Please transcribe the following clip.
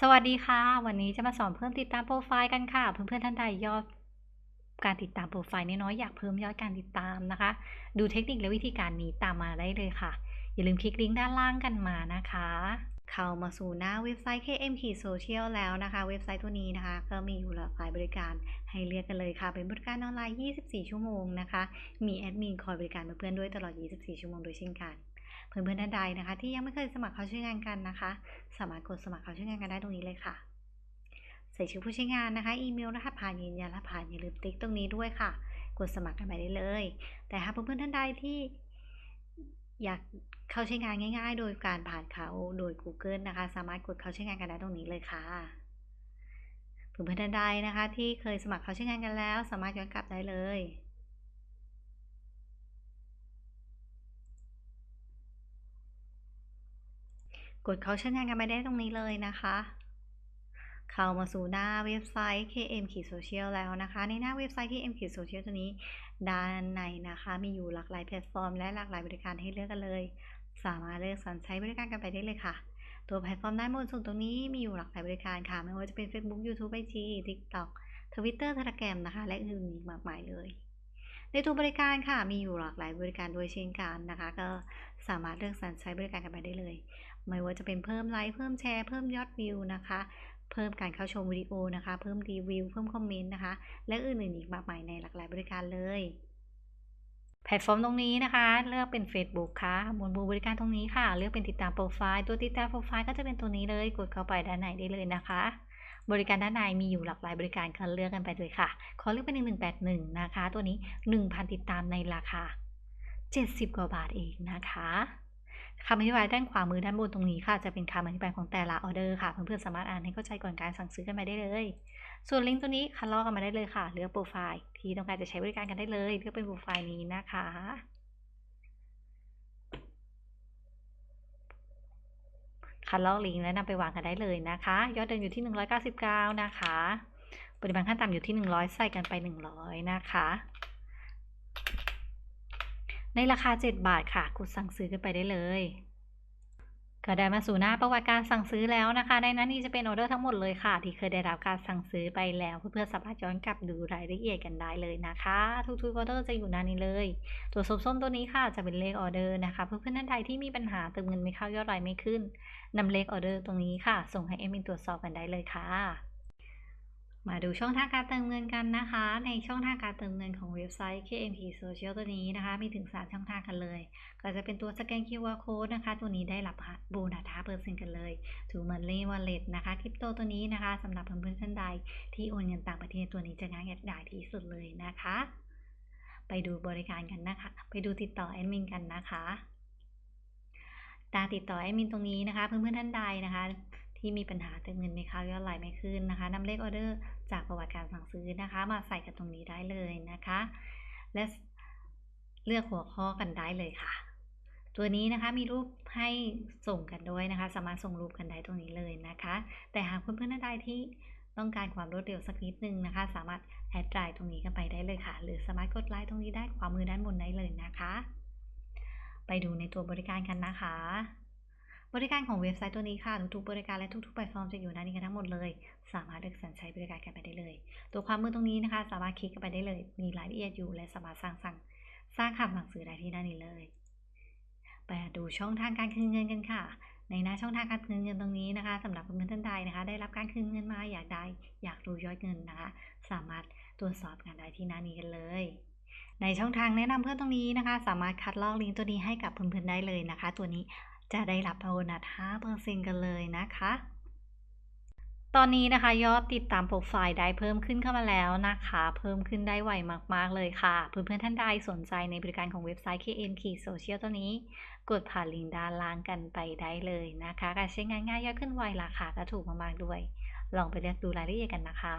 สวัสดีค่ะ วันนี้จะมาสอนเพิ่มติดตามโปรไฟล์กันค่ะ เพื่อนๆท่านใดยอดการติดตามโปรไฟล์น้อยๆอยากเพิ่มยอดการติดตามนะคะ ดูเทคนิคและวิธีการนี้ตามมาได้เลยค่ะ อย่าลืมคลิกลิงก์ด้านล่างกันมานะคะ เข้ามาสู่หน้าเว็บไซต์ KM Social แล้วนะคะ เว็บไซต์ตัวนี้นะคะ ก็มีอยู่หลากหลายบริการให้เลือกกันเลยค่ะ เป็นบริการออนไลน์ 24 ชั่วโมงนะคะ มีแอดมินคอยบริการเพื่อนๆด้วยตลอด 24 ชั่วโมงโดยเช่นกัน เพื่อนๆท่านใดนะคะ ที่ยังไม่เคยสมัครเข้าช่วยงานกันนะคะ สามารถกดสมัครเข้าช่วยงานกันได้ตรงนี้เลยค่ะ ใส่ชื่อผู้ใช้งานนะคะ อีเมลรหัสผ่านยืนยันรหัสผ่านอย่าลืมติ๊กตรงนี้ด้วยค่ะ กดสมัครกันไปได้เลย แต่หากเพื่อนๆท่านใดที่อยากเข้าใช้งานง่าย ๆ โดยการผ่านเขาโดย Google นะคะ สามารถกดเข้าใช้งานกันได้ตรงนี้เลยค่ะเพื่อนๆท่านใดนะคะ ที่เคยสมัครเข้าใช้งานกันแล้ว สามารถย้อนกลับได้เลย กดเข้าใช้งานกันไปได้ตรงนี้เลยนะคะ เข้ามาสู่หน้าเว็บไซต์ KM Social แล้วนะคะ ในหน้าเว็บไซต์ KM Social ตัวนี้ ด้านในนะคะ มีอยู่หลากหลายแพลตฟอร์ม และหลากหลายบริการให้เลือกกันเลย สามารถเลือกสรรใช้บริการกันไปได้เลยค่ะ ตัวแพลตฟอร์มด้านบนสุดตรงนี้มีอยู่หลากหลายบริการค่ะ ไม่ว่าจะเป็น Facebook YouTube IG TikTok Twitter Telegram นะคะ และอื่นอีกมากมายเลย ในตัวบริการค่ะมีอยู่หลากหลายบริการด้วยเช่นกันนะคะ ก็สามารถเลือกสรรใช้บริการกันไปได้เลย ไม่ว่าจะเป็นเพิ่มไลค์เพิ่มแชร์เพิ่มยอดวิวนะคะ เพิ่มการเข้าชมวิดีโอนะคะ เพิ่มรีวิวเพิ่มคอมเมนต์นะคะ และอื่นๆอีกมากมายในหลากหลายบริการเลยแพลตฟอร์มตรงนี้นะคะ เลือกเป็น Facebook ค่ะบนบูบริการตรงนี้ค่ะ เลือกเป็นติดตามโปรไฟล์ ตัวติดตามโปรไฟล์ก็จะเป็นตัวนี้เลย กดเข้าไปด้านในได้เลยนะคะ บริการด้านในมีอยู่หลากหลายบริการคันเลือกกันไปเลยค่ะ ขอเลือกเป็น1181 นะคะ ตัวนี้ 1,000 ติดตามในราคา 70 กว่าบาทเองนะคะคำอธิบายด้านขวามือด้านบนตรงนี้ค่ะ จะเป็นคำอธิบายของแต่ละออเดอร์ค่ะ เพื่อนๆสามารถอ่านให้เข้าใจก่อนการสั่งซื้อกันมาได้เลย ส่วนลิงก์ตัวนี้คัดลอกกันมาได้เลยค่ะ เลือกโปรไฟล์ที่ต้องการจะใช้บริการกันได้เลย เลือกเป็นโปรไฟล์นี้นะคะ คัดลอกลิงก์แล้วนำไปวางกันได้เลยนะคะ ยอดเดินอยู่ที่ 199 นะคะ ปริมาณขั้นต่ำอยู่ที่ 100 ใส่กันไป 100 นะคะ ในราคา 7 บาทค่ะกดสั่งซื้อกันไปได้เลย ก็ได้มาสู่หน้าประวัติการสั่งซื้อแล้วนะคะ ในนั้นนี่จะเป็นออเดอร์ทั้งหมดเลยค่ะ ที่เคยได้รับการสั่งซื้อไปแล้ว เพื่อนๆสามารถย้อนกลับดูรายละเอียดกันได้เลยนะคะ ทุกๆออเดอร์จะอยู่หน้านี้เลย ตัวส้มๆตัวนี้ค่ะจะเป็นเลขออเดอร์นะคะ เพื่อนๆท่านใดที่มีปัญหาเติมเงินไม่เข้ายอดรายไม่ขึ้นนำเลขออเดอร์ตรงนี้ค่ะ ส่งให้เอ็มินตรวจสอบกันได้เลยค่ะ มาดูช่องทางการเติมเงินกันนะคะ ในช่องทางการเติมเงินของเว็บไซต์ KMT Social ตัวนี้นะคะ มีถึง 3 ช่องทางกันเลย ก็จะเป็นตัวสแกน QR Code นะคะ ตัวนี้ได้รับโบนัส5%กันเลยถูมันเล่วอลเล็ตนะคะคริปโตตัวนี้นะคะสำหรับเพื่อนๆท่านใดที่โอนเงินต่างประเทศตัวนี้จะง่ายดายที่สุดเลยนะคะ ไปดูบริการกันนะคะ ไปดูติดต่อแอดมินกันนะคะตาติดต่อแอดมินตรงนี้นะคะ เพื่อนๆท่านใดนะคะ ที่มีปัญหาเติมเงินไม่เข้ายอดไหลไม่ขึ้นนะคะนำเลขออเดอร์จากประวัติการสั่งซื้อนะคะ มาใส่กับตรงนี้ได้เลยนะคะ และเลือกหัวข้อกันได้เลยค่ะ ตัวนี้นะคะมีรูปให้ส่งกันด้วยนะคะ สามารถส่งรูปกันได้ตรงนี้เลยนะคะ แต่หากเพื่อนๆท่านใดที่ต้องการความรวดเร็วสักนิดนึงนะคะ สามารถแอดไลน์ตรงนี้กันไปได้เลยค่ะ หรือสามารถกดไลน์ตรงนี้ได้ขวามมือด้านบนได้เลยนะคะ ไปดูในตัวบริการกันนะคะ บริการของเว็บไซต์ตัวนี้ค่ะ ทุกๆบริการและทุกๆแพลตฟอร์มจะอยู่หน้านี้กันทั้งหมดเลย สามารถเลือกสรรใช้บริการกันไปได้เลย ตัวความมือตรงนี้นะคะ สามารถคลิกกันไปได้เลย มีรายละเอียดอยู่และสามารถสร้างสั่งสร้างคำสั่งซื้อได้ที่หน้านี้เลยไปดูช่องทางการคืนเงินกันค่ะ ในหน้าช่องทางการคืนเงินตรงนี้นะคะสำหรับเพื่อนๆท่านใดนะคะ ได้รับการคืนเงินมาอยากได้ อยากรู้ยอดเงินนะคะ สามารถตรวจสอบกันได้ที่หน้านี้กันเลยในช่องทางแนะนำเพื่อนตรงนี้นะคะ สามารถคัดลอกลิงก์ตัวนี้ให้กับเพื่อนๆได้เลยนะคะ ตัวนี้ จะได้รับโบนัส5%กันเลยนะคะ ตอนนี้นะคะยอดติดตามโปรไฟล์ได้เพิ่มขึ้นเข้ามาแล้วนะคะ เพิ่มขึ้นได้ไวมากๆเลยค่ะ เพื่อนๆท่านใดสนใจในบริการของเว็บไซต์ KN k Social ตัวนี้ กดผ่านลิงก์ด้านล่างกันไปได้เลยนะคะการใช้งานง่ายยอดขึ้นไวราคาก็ถูกมากๆด้วย ลองไปเลือกดูรายละเอียดกันนะคะ